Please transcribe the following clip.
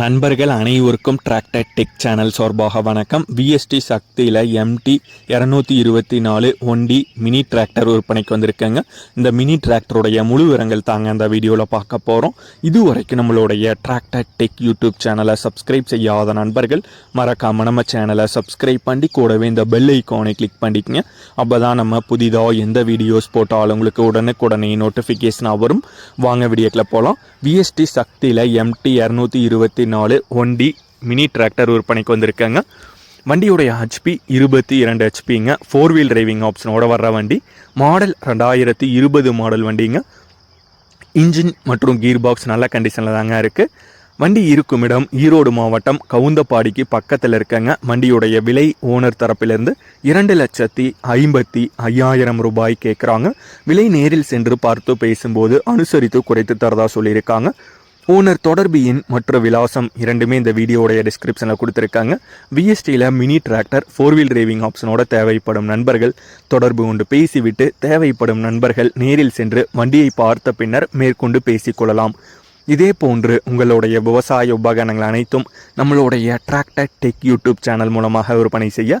நண்பர்கள் அனைவருக்கும் tractor tech channel சார்பாக வணக்கம். விஎஸ்டி சக்தியில் எம்டி இரநூத்தி இருபத்தி நாலு ஒண்டி மினி டிராக்டர் விற்பனைக்கு வந்திருக்கேங்க. இந்த மினி டிராக்டருடைய முழு விவரங்கள் தாங்க அந்த வீடியோவில் பார்க்க போகிறோம் இது வரைக்கும் நம்மளுடைய டிராக்டர் டெக் யூடியூப் சேனலை சப்ஸ்கிரைப் செய்யாத நண்பர்கள் மறக்காமல் நம்ம சேனலை சப்ஸ்கிரைப் பண்ணி கூடவே இந்த பெல் ஐக்கானை கிளிக் பண்ணிக்கங்க. அப்போ தான் நம்ம புதிதாக எந்த வீடியோஸ் போட்டாலும் உங்களுக்கு உடனுக்குடனே நோட்டிஃபிகேஷனாக வரும். வாங்க வீடியோக்கில் போகலாம் விஎஸ்டி சக்தியில் எம்டி இரநூத்தி இருபத்தி நாலு ஒண்டி மினி டிராக்டர் விற்பனைக்கு வந்திருக்காங்க. வண்டியுடைய ஹெச்பி இருபத்தி இரண்டு ஹெச்பிங்க ஃபோர் வீல் டிரைவிங் ஆப்ஷனோட வர்ற வண்டி. மாடல் ரெண்டாயிரத்தி இருபது மாடல் வண்டிங்க. இன்ஜின் மற்றும் கீர் பாக்ஸ் நல்ல கண்டிஷனில் தாங்க இருக்குது வண்டி இருக்கும் இடம் ஈரோடு மாவட்டம் கவுந்தப்பாடிக்கு பக்கத்தில் இருக்கங்க. வண்டியுடைய விலை ஓனர் தரப்பிலிருந்து இரண்டு லட்சத்தி ஐம்பத்தி ஐயாயிரம் ரூபாய் கேட்குறாங்க விலை நேரில் சென்று பார்த்து பேசும்போது அனுசரித்து குறைத்து தரதா சொல்லியிருக்காங்க. ஓனர் தொடர்பு எண் மற்ற விலாசம் இரண்டுமே இந்த வீடியோடைய டிஸ்கிரிப்ஷனில் கொடுத்துருக்காங்க. விஎஸ்டியில் mini tractor four wheel driving ஆப்ஷனோட தேவைப்படும் நண்பர்கள் தொடர்பு கொண்டு பேசிவிட்டு தேவைப்படும் நண்பர்கள் நேரில் சென்று வண்டியை பார்த்த பின்னர் மேற்கொண்டு பேசிக்கொள்ளலாம் இதே போன்று உங்களுடைய விவசாய உபகரணங்கள் அனைத்தும் நம்மளுடைய டிராக்டர் டெக் யூடியூப் சேனல் மூலமாக விற்பனை செய்ய